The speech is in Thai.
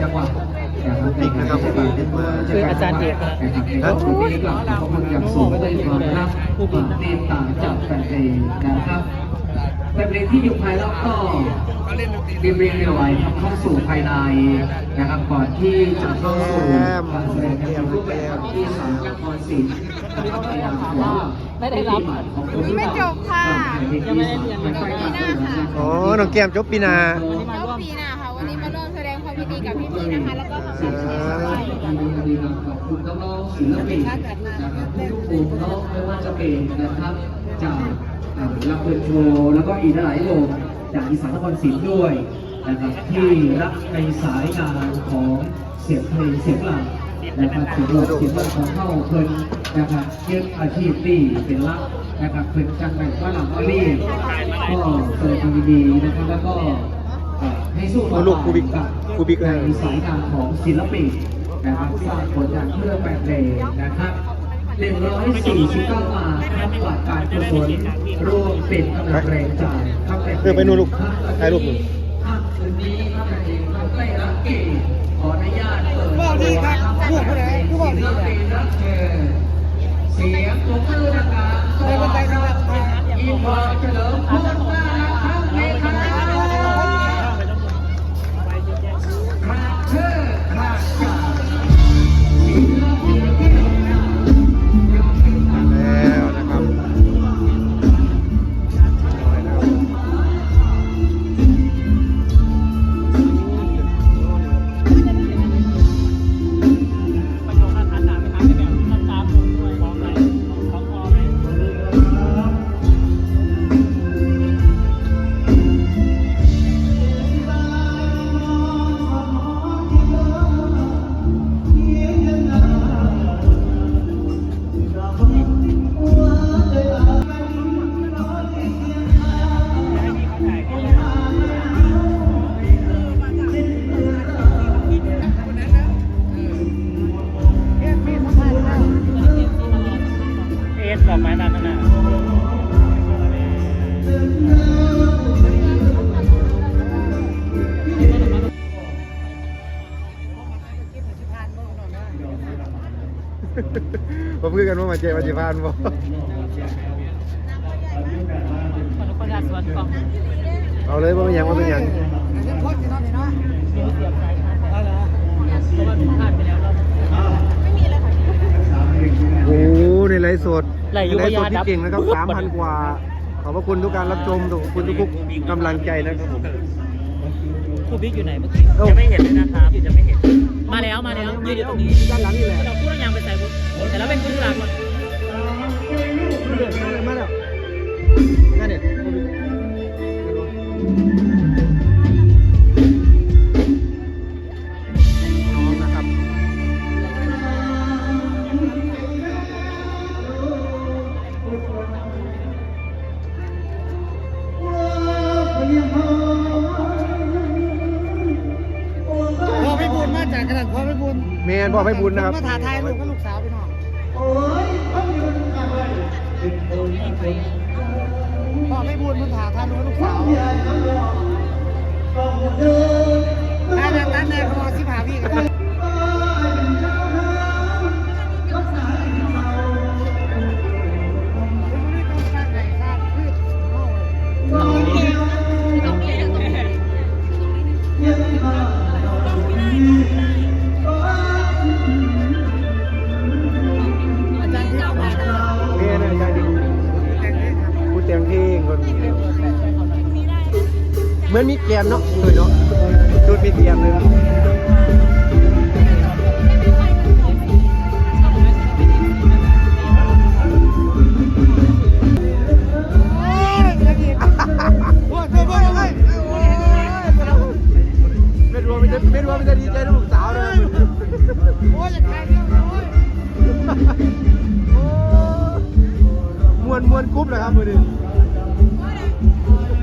จังหวัดนะครับในการเทศบาลเป็นเมืองคืออาจารย์เอกนะนะครับวันนี้กลับขอบคุณอย่างสูงเลยครับผู้เรียนต่างจากแฟนเพลงนะครับแฟนเพลงที่อยู่ภายรอบก็เรียนเรียนเอาไว้ครับเข้าสู่ภายในนะครับก่อนที่จะเข้าสู่การแสดงในรูปแบบที่สามนครศรีแล้วก็พยายามว่าไม่ได้รับนี่ไม่จบค่ะยังไม่ได้เรียนจบปีหน้าค่ะอ๋อน้องแก้มจบปีหนาจบปีหน้า มีกับพี่ๆนะคะ แล้วก็ทำการแสดงด้วยขอบคุณน้องๆศิลปินนะครับทุกกลุ่มเนาะไม่ว่าจะเป็นนะครับ จากอ่าลำเพลินโชว์แล้วก็อีกหลายๆวงจากอีสานนครศรีด้วยนะครับที่รับในสายงานของเสียงเพลงเสียงหลังนะครับเสียงหลักเสียงหลังของเข้าเพิ่นนะครับเยึดอาชีพที่เป็นหลักนะครับเพิ่นจังแบ่งว่าหลังว่ารีบก็แสดงความดีนะครับแล้วก็ อ่าให้สู้ต่อลูกครูบิ๊กกับครูบิ๊กในสายงานของศิลปินนะครับสร้างผลงานเพื่อแปลงเพลงนะครับ149บาทครับบัตรการกุศลร่วมเป็นกำลังแรงใจครับเออไปนู่นลูกถ่ายรูปหน่อยค่ำคืนนี้ครับแปลงเพลงครับไม่รักเก่งขออนุญาตเปิดบอกดีครับพูดผู้ใดผู้บอกดี ศิลปินรับเชิญเสียงปรบมือนะครับขอยิ้มหวานเฉลิมพลน่า ดอกไม้นั่นน่ะมาพูดกันว่ามาเจอมาจีพานบ่คนคนละส่วนของเอาเลยว่าเป็นหยังว่าเป็นหยังมีเสียบใจเอาละเพราะว่าผิดพลาดไปแล้วเรา โอ้โหในไลฟ์ สดไหลอยู่ในไลฟ์สดพยาดัที่บเก่งนะครับปึ๊บสามพันกว่า ขอบพระคุณทุกการรับชมขอบคุณทุกๆกำลังใจนะครับผมครูบิ๊กอยู่ไหนเมื่อกี้เอ้ายังไม่เห็นเลยนะครับยังไม่เห็น มาแล้วมาแล้วยืนอยู่ตรงนี้ด้านหลังนี่แหละเราพูดยังไปใส่บุแต่แล้วเป็นคุณหลักหมดมาแล้วนั่นเนี่ย แมนบอกให้บุญนะครับ มาถ่ายทายลูกกับลูกสาวพี่น้องพ่อไม่บุญมันถ่ายทายลูกกับลูกสาว เพลงคนเหมือนมีแกนเนาะสวยเนาะชุดมีแกนเลยนะโอ้ยโอ้ยโอ้ยโอ้ยไม่รู้ว่ามันจะไม่รัว่ามันจะดีใจลูกสาวนะโอ้ยจะถ่ายเรื่องโอ้ยมวนมวนกรุ๊ปเลยครับมือหนึ่ง Thank you.